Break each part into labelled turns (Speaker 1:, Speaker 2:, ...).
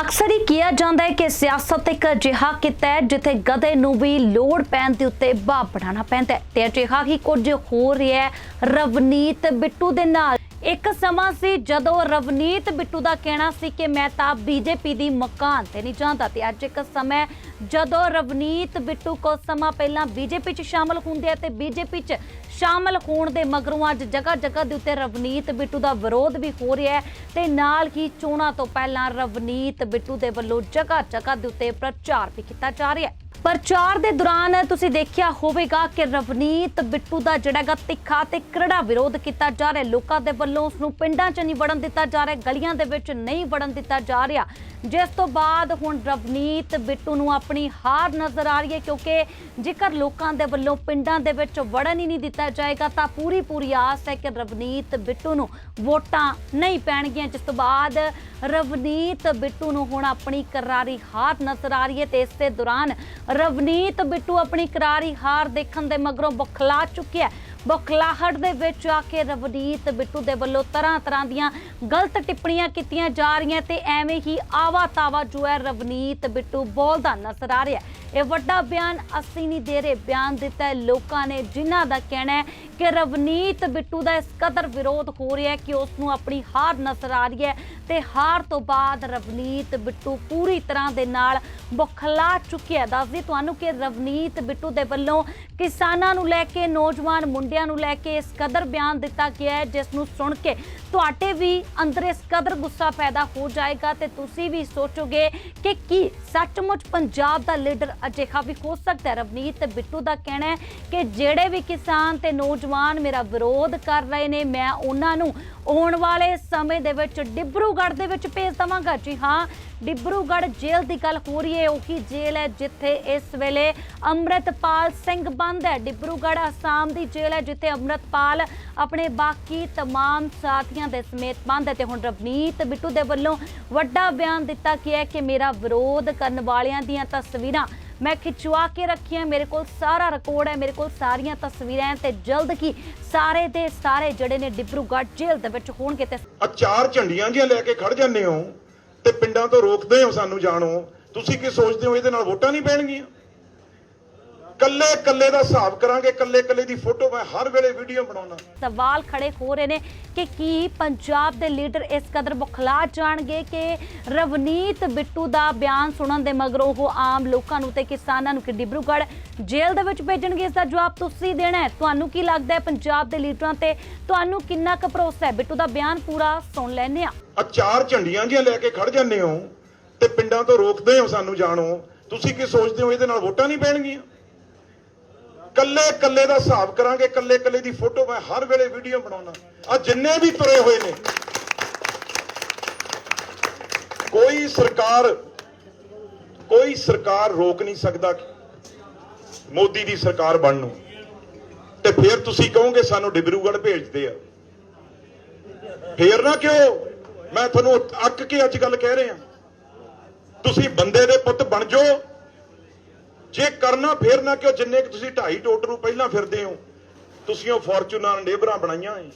Speaker 1: ਅਕਸਰ ਹੀ ਕਿਹਾ ਜਾਂਦਾ ਹੈ ਕਿ ਸਿਆਸਤ ਇੱਕ ਅਜਿਹਾ ਕਿੱਤਾ ਹੈ ਜਿੱਥੇ ਗਧੇ ਨੂੰ ਵੀ ਲੋੜ ਪੈਣ ਦੇ ਉੱਤੇ ਬਾਹ ਬਣਾਉਣਾ ਪੈਂਦਾ ਹੈ। ਤੇ ਅਜਿਹਾ ਹੀ ਕੁਝ ਹੋ ਰਿਹਾ ਹੈ ਰਵਨੀਤ ਬਿੱਟੂ ਦੇ ਨਾਲ। ਇੱਕ ਸਮਾਂ ਸੀ ਜਦੋਂ ਰਵਨੀਤ ਬਿੱਟੂ ਦਾ ਕਹਿਣਾ ਸੀ ਕਿ ਮੈਂ ਤਾਂ ਬੀਜੇਪੀ ਦੀ ਮਕਾਨ ਤੇ ਨਹੀਂ ਜਾਂਦਾ ਤੇ ਅੱਜ ਇੱਕ ਸਮਾਂ ਜਦੋਂ ਰਵਨੀਤ ਬਿੱਟੂ ਕੁਝ ਸਮਾਂ ਪਹਿਲਾਂ ਬੀਜੇਪੀ 'ਚ ਸ਼ਾਮਲ ਹੁੰਦੇ ਆ ਤੇ ਬੀਜੇਪੀ 'ਚ ਸ਼ਾਮਲ ਹੋਣ ਦੇ ਮਗਰੋਂ ਅੱਜ ਜਗ੍ਹਾ ਜਗ੍ਹਾ ਦੇ ਉੱਤੇ ਰਵਨੀਤ ਬਿੱਟੂ ਦਾ ਵਿਰੋਧ ਵੀ ਹੋ ਰਿਹਾ ਹੈ ਤੇ ਨਾਲ ਹੀ ਚੋਣਾਂ ਤੋਂ ਪਹਿਲਾਂ ਰਵਨੀਤ ਬਿੱਟੂ ਦੇ ਵੱਲੋਂ ਜਗ੍ਹਾ ਜਗ੍ਹਾ ਦੇ ਉੱਤੇ ਪ੍ਰਚਾਰ ਵੀ ਕੀਤਾ ਜਾ ਰਿਹਾ ਹੈ। ਪ੍ਰਚਾਰ ਦੇ ਦੌਰਾਨ ਤੁਸੀਂ ਦੇਖਿਆ ਹੋਵੇਗਾ ਕਿ ਰਵਨੀਤ ਬਿੱਟੂ ਦਾ ਜਿਹੜਾ ਗਾ ਤਿੱਖਾ ਤੇ ਕਰੜਾ ਵਿਰੋਧ ਕੀਤਾ ਜਾ ਰਿਹਾ ਲੋਕਾਂ ਦੇ ਵੱਲੋਂ ਉਸ ਨੂੰ ਪਿੰਡਾਂ 'ਚ ਨਹੀਂ ਵੜਨ ਦਿੱਤਾ ਜਾ ਰਿਹਾ, ਗਲੀਆਂ ਦੇ ਵਿੱਚ ਨਹੀਂ ਵੜਨ ਦਿੱਤਾ ਜਾ ਰਿਹਾ। ਜਿਸ ਤੋਂ ਬਾਅਦ ਹੁਣ ਰਵਨੀਤ ਬਿੱਟੂ ਨੂੰ ਆਪਣੀ ਹਾਰ ਨਜ਼ਰ ਆ ਰਹੀ ਹੈ ਕਿਉਂਕਿ ਜੇਕਰ ਲੋਕਾਂ ਦੇ ਵੱਲੋਂ ਪਿੰਡਾਂ ਦੇ ਵਿੱਚ ਵੜਨ ਹੀ ਨਹੀਂ ਦਿੱਤਾ ਜਾਏਗਾ ਤਾਂ ਪੂਰੀ ਪੂਰੀ ਆਸ ਹੈ ਕਿ ਰਵਨੀਤ ਬਿੱਟੂ ਨੂੰ ਵੋਟਾਂ ਨਹੀਂ ਪੈਣਗੀਆਂ। ਜਿਸ ਤੋਂ ਬਾਅਦ ਰਵਨੀਤ ਬਿੱਟੂ ਨੂੰ ਹੁਣ ਆਪਣੀ ਕਰਾਰੀ ਹਾਰ ਨਜ਼ਰ ਆ ਰਹੀ ਹੈ ਤੇ ਦੇ ਦੌਰਾਨ ਰਵਨੀਤ ਬਿੱਟੂ ਆਪਣੀ ਕਰਾਰੀ ਹਾਰ ਦੇਖਣ ਦੇ ਮਗਰੋਂ ਬੁਖਲਾ ਚੁੱਕਿਆ ਬੁਖਲਾਹਟ ਦੇ ਵਿੱਚ ਆ ਕੇ ਰਵਨੀਤ ਬਿੱਟੂ ਦੇ ਵੱਲੋਂ ਤਰ੍ਹਾਂ ਤਰ੍ਹਾਂ ਦੀਆਂ ਗਲਤ ਟਿੱਪਣੀਆਂ ਕੀਤੀਆਂ ਜਾ ਰਹੀਆਂ ਤੇ ਐਵੇਂ ਹੀ ਆਵਾ ਤਾਵਾ ਜੋ ਹੈ ਰਵਨੀਤ ਬਿੱਟੂ ਬੋਲਦਾ ਨਜ਼ਰ ਆ ਰਿਹਾ ਇਹ ਵੱਡਾ ਬਿਆਨ ਅਸੀਂ ਨਹੀਂ ਦੇ ਰਹੇ। ਬਿਆਨ ਦਿੱਤਾ ਹੈ, ਲੋਕਾਂ ਨੇ ਜਿਨ੍ਹਾਂ ਦਾ ਕਹਿਣਾ ਹੈ ਕਿ ਰਵਨੀਤ ਬਿੱਟੂ ਦਾ ਇਸ ਕਦਰ ਵਿਰੋਧ ਹੋ ਰਿਹਾ ਹੈ ਕਿ ਉਸ ਨੂੰ ਆਪਣੀ ਹਾਰ ਨਜ਼ਰ ਆ ਰਹੀ ਹੈ ਤੇ ਹਾਰ ਤੋਂ ਬਾਅਦ ਰਵਨੀਤ ਬਿੱਟੂ ਪੂਰੀ ਤਰ੍ਹਾਂ ਦੇ ਨਾਲ ਬੁਖਲਾ ਚੁੱਕਿਆ। ਦੱਸਦੀ ਤੁਹਾਨੂੰ ਕਿ ਰਵਨੀਤ ਬਿੱਟੂ ਦੇ ਵੱਲੋਂ ਕਿਸਾਨਾਂ ਨੂੰ ਲੈ ਕੇ, ਨੌਜਵਾਨ ਮੁੰਡਿਆਂ ਨੂੰ ਲੈ ਕੇ ਇਸ ਕਦਰ ਬਿਆਨ ਦਿੱਤਾ ਗਿਆ ਹੈ, ਜਿਸ ਨੂੰ ਸੁਣ ਕੇ ਤੁਹਾਡੇ ਵੀ ਅੰਦਰ ਇਸ ਕਦਰ ਗੁੱਸਾ ਪੈਦਾ ਹੋ ਜਾਏਗਾ ਤੇ ਤੁਸੀਂ ਵੀ ਸੋਚੋਗੇ ਕਿ ਕੀ ਸੱਚਮੁੱਚ ਪੰਜਾਬ ਦਾ ਲੀਡਰ ਅਜਿਹਾ ਵੀ ਹੋ ਸਕਦਾ ਰਵਨੀਤ ਬਿੱਟੂ ਦਾ ਕਹਿਣਾ ਹੈ ਕਿ ਜਿਹੜੇ ਵੀ ਕਿਸਾਨ ਤੇ ਨੌਜਵਾਨ ਮੇਰਾ ਵਿਰੋਧ ਕਰ ਰਹੇ ਨੇ, ਮੈਂ ਉਹਨਾਂ ਨੂੰ ਆਉਣ ਵਾਲੇ ਸਮੇਂ ਦੇ ਵਿੱਚ ਡਿਬਰੂਗੜ੍ਹ ਦੇ ਵਿੱਚ ਭੇਜ ਦਵਾਂਗਾ। ਜੀ ਹਾਂ ਡਿਬਰੂਗੜ ਜੇਲ੍ਹ ਦੀ ਗੱਲ ਹੋ ਰਹੀ ਹੈ, ਉਹੀ ਜੇਲ੍ਹ ਹੈ ਜਿੱਥੇ ਇਸ ਵੇਲੇ ਅਮਰਤਪਾਲ ਸਿੰਘ ਬੰਦ ਹੈ। ਡਿਬਰੂਗੜ ਆਸਾਮ ਦੀ ਜੇਲ੍ਹ ਹੈ ਜਿੱਥੇ ਅਮਰਤਪਾਲ ਆਪਣੇ ਬਾਕੀ ਤਮਾਮ ਸਾਥੀਆਂ ਦੇ ਸਮੇਤ ਬੰਦ ਹੈ ਤੇ ਹੁਣ ਰਵਨੀਤ ਬਿੱਟੂ ਦੇ ਵੱਲੋਂ ਵੱਡਾ ਬਿਆਨ ਦਿੱਤਾ ਗਿਆ ਹੈ ਕਿ ਮੇਰਾ ਵਿਰੋਧ ਕਰਨ ਵਾਲਿਆਂ ਦੀਆਂ ਤਸਵੀਰਾਂ ਮੈਂ ਖਿਚਵਾ ਕੇ ਰੱਖੀਆਂ ਮੇਰੇ ਕੋਲ ਸਾਰਾ ਰਿਕਾਰਡ ਹੈ, ਮੇਰੇ ਕੋਲ ਸਾਰੀਆਂ ਤਸਵੀਰਾਂ ਤੇ ਜਲਦ ਕੀ ਸਾਰੇ ਦੇ ਸਾਰੇ ਜਿਹੜੇ ਨੇ ਡਿਬਰੂਗੜ੍ਹ ਜੇਲ੍ਹ ਦੇ ਵਿੱਚ ਹੋਣਗੇ ਤੇ
Speaker 2: ਆ ਚਾਰ ਝੰਡੀਆਂ ਜੀਆਂ ਲੈ ਕੇ ਖੜ ਜਾਂਦੇ ਹੋ। ਤੇ ਪਿੰਡਾਂ ਤੋਂ ਰੋਕਦੇ ਹੋ ਸਾਨੂੰ ਜਾਣੋ। ਤੁਸੀਂ ਕੀ ਸੋਚਦੇ ਹੋ, ਇਹਦੇ ਨਾਲ ਵੋਟਾਂ ਨਹੀਂ ਪੈਣਗੀਆਂ? ਕੱਲੇ ਕੱਲੇ ਦਾ ਹਿਸਾਬ ਕਰਾਂਗੇ ਕੱਲੇ ਕੱਲੇ ਦੀ ਫੋਟੋ ਮੈਂ ਹਰ ਵੇਲੇ ਵੀਡੀਓ ਬਣਾਉਣਾ
Speaker 1: ਸਵਾਲ ਖੜੇ ਹੋ ਰਹੇ ਨੇ ਕਿ ਕੀ ਪੰਜਾਬ ਦੇ ਲੀਡਰ ਇਸ ਕਦਰ ਬੁਖਲਾ ਜਾਣਗੇ ਕਿ ਰਵਨੀਤ ਬਿੱਟੂ ਦਾ ਬਿਆਨ ਸੁਣਨ ਦੇ ਮਗਰੋਂ ਉਹ ਆਮ ਲੋਕਾਂ ਨੂੰ ਤੇ ਕਿਸਾਨਾਂ ਨੂੰ ਕਿ ਡਿਬਰੂਗੜ੍ਹ ਜੇਲ੍ਹ ਦੇ ਵਿੱਚ ਭੇਜਣਗੇ? ਇਸ ਦਾ ਜਵਾਬ ਤੁਸੀਂ ਦੇਣਾ ਹੈ। ਤੁਹਾਨੂੰ ਕੀ ਲੱਗਦਾ ਹੈ ਪੰਜਾਬ ਦੇ ਲੀਡਰਾਂ ਤੇ ਤੁਹਾਨੂੰ ਕਿੰਨਾ ਕੁ ਭਰੋਸਾ ਹੈ? ਬਿੱਟੂ ਦਾ ਬਿਆਨ ਪੂਰਾ ਸੁਣ ਲੈਂਦੇ ਆ
Speaker 2: ਆ ਚਾਰ ਝੰਡੀਆਂ ਜੀਆਂ ਲੈ ਕੇ ਖੜ ਜਾਂਦੇ ਹੋ ਤੇ ਪਿੰਡਾਂ ਤੋਂ ਰੋਕਦੇ ਹੋ ਸਾਨੂੰ ਜਾਣੋ। ਤੁਸੀਂ ਕੀ ਸੋਚਦੇ ਹੋ ਇਹਦੇ ਨਾਲ ਵੋਟਾਂ ਨਹੀਂ ਪੈਣਗੀਆਂ? ਕੱਲੇ ਕੱਲੇ ਦਾ ਹਿਸਾਬ ਕਰਾਂਗੇ ਕੱਲੇ ਕੱਲੇ ਦੀ ਫੋਟੋ, ਮੈਂ ਹਰ ਵੇਲੇ ਵੀਡੀਓ ਬਣਾਉਣਾ ਆ ਜਿੰਨੇ ਵੀ ਤੁਰੇ ਹੋਏ ਨੇ, ਕੋਈ ਸਰਕਾਰ ਕੋਈ ਸਰਕਾਰ ਰੋਕ ਨਹੀਂ ਸਕਦਾ ਮੋਦੀ ਦੀ ਸਰਕਾਰ ਬਣ ਨੂੰ ਤੇ ਫਿਰ ਤੁਸੀਂ ਕਹੋਗੇ, ਸਾਨੂੰ ਡਿਬਰੂਗੜ੍ਹ ਭੇਜਦੇ ਆ। ਫੇਰ ਨਾ ਕਿਉਂ? ਮੈਂ ਤੁਹਾਨੂੰ ਅੱਕ ਕੇ ਅੱਜ ਗੱਲ ਕਹਿ ਰਿਹਾ। ਤੁਸੀਂ ਬੰਦੇ ਦੇ ਪੁੱਤ ਬਣ ਜਾਓ। ਜੇ ਕਰਨਾ ਫੇਰ ਨਾ ਕਿਉਂ? ਜਿੰਨੇ ਕਿ ਤੁਸੀਂ ਢਾਈ ਟੋਟ ਨੂੰ ਪਹਿਲਾਂ ਫਿਰਦੇ ਹੋ, ਤੁਸੀਂ ਉਹ ਫੋਰਚੂਨਰ ਨੇਬਰਾਂ ਬਣਾਈਆਂ ਏ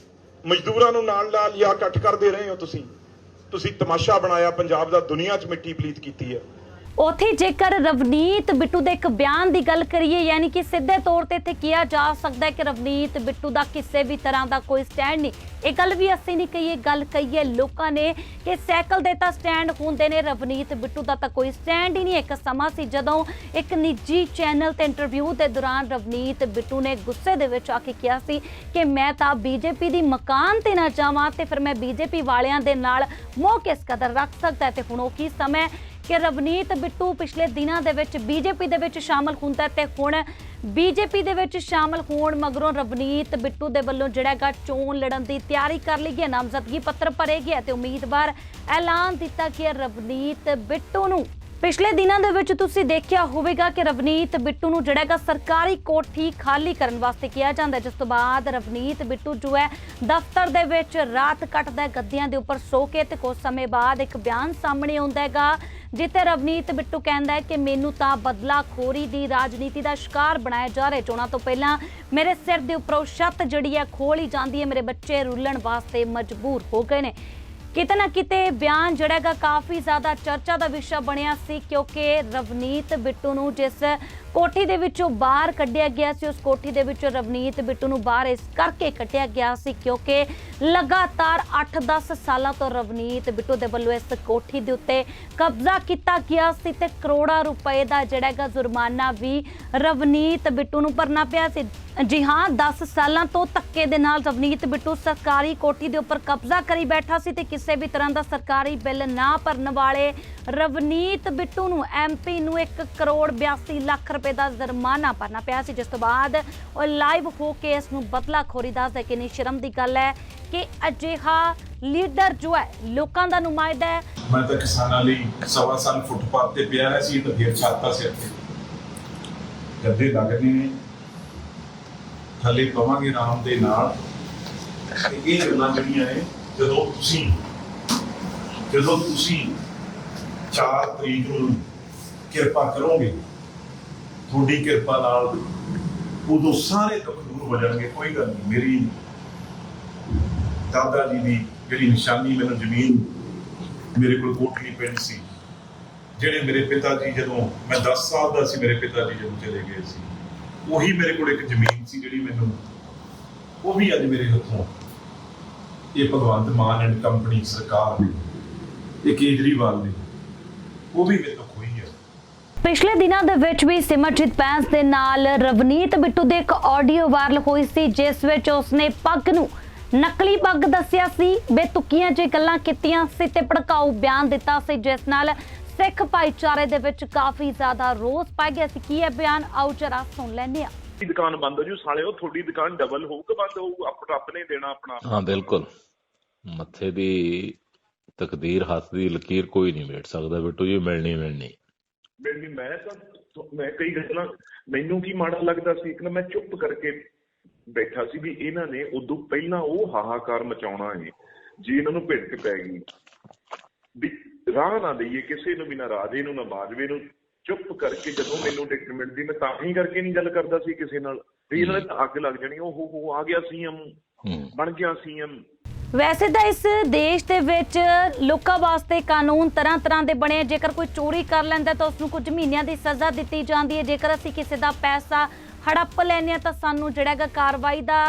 Speaker 2: ਮਜ਼ਦੂਰਾਂ ਨੂੰ ਨਾਲ ਨਾਲ ਲਿਆ ਇਕੱਠ ਕਰਦੇ ਰਹੇ ਹੋ ਤੁਸੀਂ। ਤੁਸੀਂ ਤਮਾਸ਼ਾ ਬਣਾਇਆ, ਪੰਜਾਬ ਦਾ ਦੁਨੀਆ 'ਚ ਮਿੱਟੀ ਪਲੀਤ ਕੀਤੀ ਹੈ।
Speaker 1: ਉਥੇ ਜੇਕਰ ਰਵਨੀਤ ਬਿੱਟੂ ਦੇ ਇੱਕ ਬਿਆਨ ਦੀ ਗੱਲ ਕਰੀਏ, ਯਾਨੀ ਕਿ ਸਿੱਧੇ ਤੌਰ ਤੇ ਇੱਥੇ ਕਿਹਾ ਜਾ ਸਕਦਾ ਹੈ ਕਿ ਰਵਨੀਤ ਬਿੱਟੂ ਦਾ ਕਿਸੇ ਵੀ ਤਰ੍ਹਾਂ ਦਾ ਕੋਈ ਸਟੈਂਡ ਨਹੀਂ। ਇਹ ਗੱਲ ਵੀ ਅਸੀਂ ਨਹੀਂ ਕਹੀਏ, ਗੱਲ ਕਹੀਏ ਲੋਕਾਂ ਨੇ ਕਿ ਸਾਈਕਲ ਦੇ ਤਾਂ ਸਟੈਂਡ ਹੁੰਦੇ ਨੇ, ਰਵਨੀਤ ਬਿੱਟੂ ਦਾ ਤਾਂ ਕੋਈ ਸਟੈਂਡ ਹੀ ਨਹੀਂ। ਇੱਕ ਸਮਾਂ ਸੀ ਜਦੋਂ ਇੱਕ ਨਿੱਜੀ ਚੈਨਲ ਤੇ ਇੰਟਰਵਿਊ ਦੇ ਦੌਰਾਨ ਰਵਨੀਤ ਬਿੱਟੂ ਨੇ ਗੁੱਸੇ ਦੇ ਵਿੱਚ ਆ ਕੇ ਕਿਹਾ ਸੀ ਕਿ ਮੈਂ ਤਾਂ ਬੀਜੇਪੀ ਦੀ ਮਕਾਨ ਤੇ ਨਾ ਜਾਵਾਂ ਤੇ ਫਿਰ ਮੈਂ ਬੀਜੇਪੀ ਵਾਲਿਆਂ ਦੇ ਨਾਲ ਮੋਹ ਕਿਸ ਕਦਰ ਰੱਖ ਸਕਦਾ ਹੈ ਤੇ ਹੁਣ ਉਹ ਕੀ ਸਮਾਂ ਕਿ ਰਵਨੀਤ ਬਿੱਟੂ ਪਿਛਲੇ ਦਿਨਾਂ ਦੇ ਵਿੱਚ ਬੀਜੇਪੀ ਦੇ ਵਿੱਚ ਸ਼ਾਮਲ ਹੁੰਦਾ ਹੈ ਤੇ ਹੁਣ ਬੀਜੇਪੀ ਦੇ ਵਿੱਚ ਸ਼ਾਮਲ ਹੋਣ ਮਗਰੋਂ ਰਵਨੀਤ ਬਿੱਟੂ ਦੇ ਵੱਲੋਂ ਜਿਹੜਾ ਹੈਗਾ ਚੋਣ ਲੜਨ ਦੀ ਤਿਆਰੀ ਕਰ ਲਈ ਗਈ ਹੈ, ਨਾਮਜ਼ਦਗੀ ਪੱਤਰ ਭਰੇ ਗਏ ਹੈ ਤੇ ਉਮੀਦਵਾਰ ਐਲਾਨ ਦਿੱਤਾ ਗਿਆ ਰਵਨੀਤ ਬਿੱਟੂ ਨੂੰ। ਪਿਛਲੇ ਦਿਨਾਂ ਦੇ ਵਿੱਚ ਤੁਸੀਂ ਦੇਖਿਆ ਹੋਵੇਗਾ ਕਿ ਰਵਨੀਤ ਬਿੱਟੂ ਨੂੰ ਜਿਹੜਾ ਹੈਗਾ ਸਰਕਾਰੀ ਕੋਠੀ ਖਾਲੀ ਕਰਨ ਵਾਸਤੇ ਕਿਹਾ ਜਾਂਦਾ ਜਿਸ ਤੋਂ ਬਾਅਦ ਰਵਨੀਤ ਬਿੱਟੂ ਜੋ ਹੈ ਦਫ਼ਤਰ ਦੇ ਵਿੱਚ ਰਾਤ ਕੱਟਦਾ ਹੈ, ਗੱਦੀਆਂ ਦੇ ਉੱਪਰ ਸੋ ਕੇ ਤੇ ਕੁਝ ਸਮੇਂ ਬਾਅਦ ਇੱਕ ਬਿਆਨ ਸਾਹਮਣੇ ਆਉਂਦਾ ਹੈਗਾ ਜਿੱਥੇ ਰਵਨੀਤ ਬਿੱਟੂ ਕਹਿੰਦਾ ਹੈ ਕਿ ਮੈਨੂੰ ਤਾਂ ਬਦਲਾਖੋਰੀ ਦੀ ਰਾਜਨੀਤੀ ਦਾ ਸ਼ਿਕਾਰ ਬਣਾਇਆ ਜਾ ਰਿਹਾ ਚੋਣਾਂ ਤੋਂ ਪਹਿਲਾਂ ਮੇਰੇ ਸਿਰ ਦੇ ਉੱਪਰੋਂ ਛੱਤ ਜਿਹੜੀ ਹੈ ਖੋਲੀ ਜਾਂਦੀ ਹੈ। ਮੇਰੇ ਬੱਚੇ ਰੁੱਲਣ ਵਾਸਤੇ ਮਜਬੂਰ ਹੋ ਗਏ ਨੇ। ਕਿਤੇ ਨਾ ਕਿਤੇ ਬਿਆਨ ਜਿਹੜਾ ਹੈਗਾ ਕਾਫੀ ਜ਼ਿਆਦਾ ਚਰਚਾ ਦਾ ਵਿਸ਼ਾ ਬਣਿਆ ਸੀ ਕਿਉਂਕਿ ਰਵਨੀਤ ਬਿੱਟੂ ਨੂੰ ਜਿਸ ਕੋਠੀ ਦੇ ਵਿੱਚੋਂ ਬਾਹਰ ਕੱਢਿਆ ਗਿਆ ਸੀ, ਉਸ ਕੋਠੀ ਦੇ ਵਿੱਚੋਂ ਰਵਨੀਤ ਬਿੱਟੂ ਨੂੰ ਬਾਹਰ ਇਸ ਕਰਕੇ ਕੱਢਿਆ ਗਿਆ ਸੀ ਕਿਉਂਕਿ ਲਗਾਤਾਰ 8-10 ਸਾਲਾਂ ਤੋਂ ਰਵਨੀਤ ਬਿੱਟੂ ਦੇ ਵੱਲੋਂ ਇਸ ਕੋਠੀ ਦੇ ਉੱਤੇ ਕਬਜ਼ਾ ਕੀਤਾ ਗਿਆ ਸੀ ਤੇ ਕਰੋੜਾਂ ਰੁਪਏ ਦਾ ਜਿਹੜਾ ਹੈਗਾ ਜੁਰਮਾਨਾ ਵੀ ਰਵਨੀਤ ਬਿੱਟੂ ਨੂੰ ਭਰਨਾ ਪਿਆ ਸੀ। ਜੀ ਹਾਂ 10 ਸਾਲਾਂ ਤੋਂ ਧੱਕੇ ਦੇ ਨਾਲ ਰਵਨੀਤ ਬਿੱਟੂ ਸਰਕਾਰੀ ਕੋਠੀ ਦੇ ਉੱਪਰ ਕਬਜ਼ਾ ਕਰੀ ਬੈਠਾ ਸੀ ਤੇ ਕਿਸੇ ਵੀ ਤਰ੍ਹਾਂ ਦਾ ਸਰਕਾਰੀ ਬਿੱਲ ਨਾ ਭਰਨ ਵਾਲੇ ਰਵਨੀਤ ਬਿੱਟੂ ਨੂੰ ਐਮਪੀ ਨੂੰ 1 ਕਰੋੜ 82 ਲੱਖ ਰੁਪਏ ਦਾ ਜੁਰਮਾਨਾ ਭਰਨਾ ਪਿਆ ਸੀ, ਜਿਸ ਤੋਂ ਬਾਅਦ ਉਹ ਲਾਈਵ ਹੋ ਕੇ ਇਸ ਨੂੰ ਬਦਲਾਖੋਰੀ ਦੱਸਦਾ ਕਿ ਨਹੀਂ। ਸ਼ਰਮ ਦੀ ਗੱਲ ਹੈ ਕਿ ਅਜਿਹਾ ਲੀਡਰ ਜੋ ਹੈ, ਲੋਕਾਂ ਦਾ ਨੁਮਾਇੰਦਾ ਹੈ।
Speaker 3: ਮੈਂ ਤਾਂ ਕਿਸਾਨਾਂ ਲਈ ਸਵਾ ਸਾਲ ਫੁੱਟਪਾਥ ਤੇ ਪਿਆ ਸੀ ਤਾਂ ਫੇਰ ਛਾਤਾ ਸਿਰ ਤੇ। ਗੱਦੇ ਲੱਗਦੇ ਨੇ ਥੱਲੇ ਪਵਾਂਗੇ ਆਰਾਮ ਦੇ ਨਾਲ। ਇਹ ਗੱਲਾਂ ਜਿਹੜੀਆਂ ਨੇ, ਜਦੋਂ ਤੁਸੀਂ ਜਦੋਂ ਤੁਸੀਂ 4 ਤਰੀਕ ਨੂੰ ਕਿਰਪਾ ਕਰੋਗੇ, ਤੁਹਾਡੀ ਕਿਰਪਾ ਨਾਲ ਉਦੋਂ ਸਾਰੇ ਦੁੱਖ ਦੂਰ ਹੋ ਜਾਣਗੇ, ਕੋਈ ਗੱਲ ਨਹੀਂ। ਮੇਰੀ ਦਾਦਾ ਜੀ ਦੀ ਜਿਹੜੀ ਨਿਸ਼ਾਨੀ ਮੈਨੂੰ ਜ਼ਮੀਨ ਮੇਰੇ ਕੋਲ ਕੋਠੀ ਪਿੰਡ ਸੀ, ਜਿਹੜੇ ਮੇਰੇ ਪਿਤਾ ਜੀ ਜਦੋਂ ਮੈਂ 10 ਸਾਲ ਦਾ ਸੀ, ਮੇਰੇ ਪਿਤਾ ਜੀ ਜਦੋਂ ਚਲੇ ਗਏ ਸੀ। ਉਹੀ ਮੇਰੇ ਕੋਲ ਇੱਕ ਜ਼ਮੀਨ ਸੀ ਜਿਹੜੀ ਮੈਨੂੰ ਉਹ ਵੀ ਅੱਜ ਮੇਰੇ ਹੱਥੋਂ ਇਹ ਭਗਵੰਤ ਮਾਨ ਐਂਡ ਕੰਪਨੀ ਸਰਕਾਰ ਇਹ ਕੇਜਰੀਵਾਲ ਨੇ, ਉਹ ਵੀ ਮੇਰੇ ਤੋਂ ਖੋਈ ਹੈ
Speaker 1: ਪਿਛਲੇ ਦਿਨਾਂ ਦੇ ਵਿੱਚ ਵੀ ਸਿਮਰਜੀਤ ਬੈਂਸ ਦੇ ਨਾਲ ਰਵਨੀਤ ਬਿੱਟੂ ਦੇ ਇੱਕ ਆਡੀਓ ਵਾਇਰਲ ਹੋਈ ਸੀ, ਜਿਸ ਵਿੱਚ ਉਸਨੇ ਪੱਗ ਨੂੰ ਨਕਲੀ ਪੱਗ ਦੱਸਿਆ ਸੀ, ਬੇਤੁਕੀਆਂ ਜਿਹੀ ਗੱਲਾਂ ਕੀਤੀਆਂ ਸੀ ਤੇ ਭੜਕਾਊ ਬਿਆਨ ਦਿੱਤਾ ਸੀ, ਜਿਸ ਨਾਲ ਸਿੱਖ ਭਾਈਚਾਰੇ ਦੇ ਵਿੱਚ ਕਾਫੀ ਜ਼ਿਆਦਾ ਰੋਸ ਪਾਇਆ ਗਿਆ ਸੀ। ਕੀ ਹੈ ਬਿਆਨ? ਆਓ ਜਰਾ ਸੁਣ ਲੈਂਦੇ ਹਾਂ।
Speaker 4: ਦੀ ਦੁਕਾਨ ਬੰਦ ਹੋ ਜੂ? ਸਾਲਿਓ ਤੁਹਾਡੀ ਦੁਕਾਨ ਡਬਲ ਹੋਊ ਕਿ ਬੰਦ ਹੋਊ ਆਪ ਰੱਬ ਨੇ ਦੇਣਾ ਆਪਣਾ।
Speaker 5: ਹਾਂ ਬਿਲਕੁਲ। ਮੱਥੇ ਦੀ ਤਕਦੀਰ ਹੱਥ ਦੀ ਲਕੀਰ ਕੋਈ ਨਹੀਂ ਮੇਟ ਸਕਦਾ ਬਿੱਟੂ ਜੀ ਮਿਲਣੀ ਮਿਲਣੀ।
Speaker 4: ਮੈਨੂੰ ਮੈਂ ਤਾਂ ਤੁ- ਮੈਂ ਕਈ ਗੱਲਾਂ ਮੈਨੂੰ ਕੀ ਮਾੜਾ ਲੱਗਦਾ ਸੀ? ਕਿ ਮੈਂ ਚੁੱਪ ਕਰਕੇ ਬੈਠਾ ਸੀ ਵੀ ਇਹਨਾਂ ਨੇ ਉਦੋਂ ਪਹਿਲਾਂ ਉਹ ਹਾਹਾਕਾਰ ਮਚਾਉਣਾ ਹੈ ਜੇ ਇਹਨਾਂ ਨੂੰ ਭਿੜਕ ਪੈ ਗਈ। ਵੀ ਰਾਹ ਨਾ ਦਈਏ ਕਿਸੇ ਨੂੰ ਵੀ ਨਾ ਰਾਜੇ ਨੂੰ ਨਾ ਬਾਜਵੇ ਨੂੰ ਚੁੱਪ ਕਰਕੇ ਜਦੋਂ ਮੈਨੂੰ ਟਿਕਟ ਮਿਲਦੀ ਮੈਂ ਤਾਂ ਹੀ ਕਰਕੇ ਨਹੀਂ ਗੱਲ ਕਰਦਾ ਸੀ ਕਿਸੇ ਨਾਲ। ਵੀ ਇਹਨਾਂ ਨੇ ਤਾਂ ਅੱਗ ਲੱਗ ਜਾਣੀ ਉਹ ਹੋ ਆ ਗਿਆ ਸੀਐਮ ਬਣ ਗਿਆ ਸੀਐਮ।
Speaker 1: ਵੈਸੇ ਤਾਂ ਇਸ ਦੇਸ਼ ਦੇ ਵਿੱਚ ਲੋਕਾਂ ਵਾਸਤੇ ਕਾਨੂੰਨ ਤਰ੍ਹਾਂ ਤਰ੍ਹਾਂ ਦੇ ਬਣੇ ਆ। ਜੇਕਰ ਕੋਈ ਚੋਰੀ ਕਰ ਲੈਂਦਾ ਤਾਂ ਉਸ ਨੂੰ ਕੁਝ ਮਹੀਨਿਆਂ ਦੀ ਸਜ਼ਾ ਦਿੱਤੀ ਜਾਂਦੀ ਹੈ। ਜੇਕਰ ਅਸੀਂ ਕਿਸੇ ਦਾ ਪੈਸਾ ਹੜੱਪ ਲੈਂਦੇ ਹਾਂ ਤਾਂ ਸਾਨੂੰ ਜਿਹੜਾ ਹੈਗਾ ਕਾਰਵਾਈ ਦਾ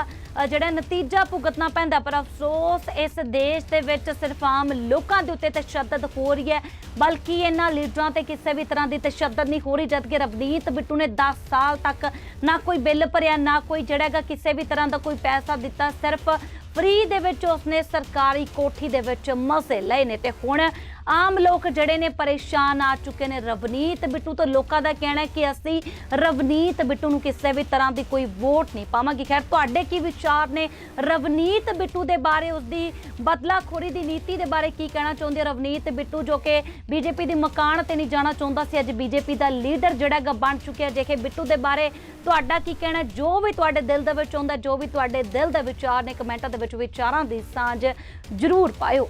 Speaker 1: ਜਿਹੜਾ ਨਤੀਜਾ ਭੁਗਤਣਾ ਪੈਂਦਾ, ਪਰ ਅਫਸੋਸ ਇਸ ਦੇਸ਼ ਦੇ ਵਿੱਚ ਸਿਰਫ ਆਮ ਲੋਕਾਂ ਦੇ ਉੱਤੇ ਤਸ਼ੱਦਦ ਹੋ ਰਹੀ ਹੈ। ਬਲਕਿ ਇਹਨਾਂ ਲੀਡਰਾਂ ਤੇ ਕਿਸੇ ਵੀ ਤਰ੍ਹਾਂ ਦੀ ਤਸ਼ੱਦਦ ਨਹੀਂ ਹੋ ਰਹੀ, ਜਦਕਿ ਰਵਨੀਤ ਬਿੱਟੂ ਨੇ 10 ਸਾਲ ਤੱਕ ਨਾ ਕੋਈ ਬਿੱਲ ਭਰਿਆ, ਨਾ ਕੋਈ ਜਿਹੜਾ ਹੈਗਾ ਕਿਸੇ ਵੀ ਤਰ੍ਹਾਂ ਦਾ ਕੋਈ ਪੈਸਾ ਦਿੱਤਾ, ਸਿਰਫ ਫ੍ਰੀ ਦੇ ਵਿੱਚ ਉਸਨੇ ਸਰਕਾਰੀ ਕੋਠੀ ਦੇ ਵਿੱਚ ਮਸੇ ਲਏ ਨੇ। ਤੇ ਹੁਣ ਆਮ ਲੋਕ ਜਿਹੜੇ ਨੇ ਪਰੇਸ਼ਾਨ ਆ ਚੁੱਕੇ ਨੇ ਰਵਨੀਤ ਬਿੱਟੂ ਤੋਂ ਲੋਕਾਂ ਦਾ ਕਹਿਣਾ ਕਿ ਅਸੀਂ ਰਵਨੀਤ ਬਿੱਟੂ ਨੂੰ ਕਿਸੇ ਵੀ ਤਰ੍ਹਾਂ ਦੀ ਕੋਈ ਵੋਟ ਨਹੀਂ ਪਾਵਾਂਗੇ। ਖੈਰ, ਤੁਹਾਡੇ ਕੀ ਵਿਚਾਰ ਨੇ? ਰਵਨੀਤ ਬਿੱਟੂ ਦੇ ਬਾਰੇ, ਉਸਦੀ ਬਦਲਾਖੋਰੀ ਦੀ ਨੀਤੀ ਦੇ ਬਾਰੇ ਕੀ ਕਹਿਣਾ ਚਾਹੁੰਦੇ ਹੋ? ਰਵਨੀਤ ਬਿੱਟੂ ਜੋ ਕਿ ਬੀਜੇਪੀ ਦੀ ਮਕਾਨ ਤੇ ਨਹੀਂ ਜਾਣਾ ਚਾਹੁੰਦਾ ਸੀ, ਅੱਜ ਬੀਜੇਪੀ ਦਾ ਲੀਡਰ ਜਿਹੜਾ ਗਾ ਬਣ ਚੁੱਕਿਆ। ਜੇਕੇ ਬਿੱਟੂ ਦੇ ਬਾਰੇ ਤੁਹਾਡਾ ਕੀ ਕਹਿਣਾ ਜੋ ਵੀ ਤੁਹਾਡੇ ਦਿਲ ਦੇ ਵਿੱਚ ਆਉਂਦਾ, ਜੋ ਵੀ ਤੁਹਾਡੇ ਦਿਲ ਦੇ ਵਿਚਾਰ ਨੇ, ਕਮੈਂਟਾਂ ਦੇ ਵਿੱਚ ਵਿਚਾਰਾਂ ਦੀ ਸਾਂਝ ਜ਼ਰੂਰ ਪਾਇਓ।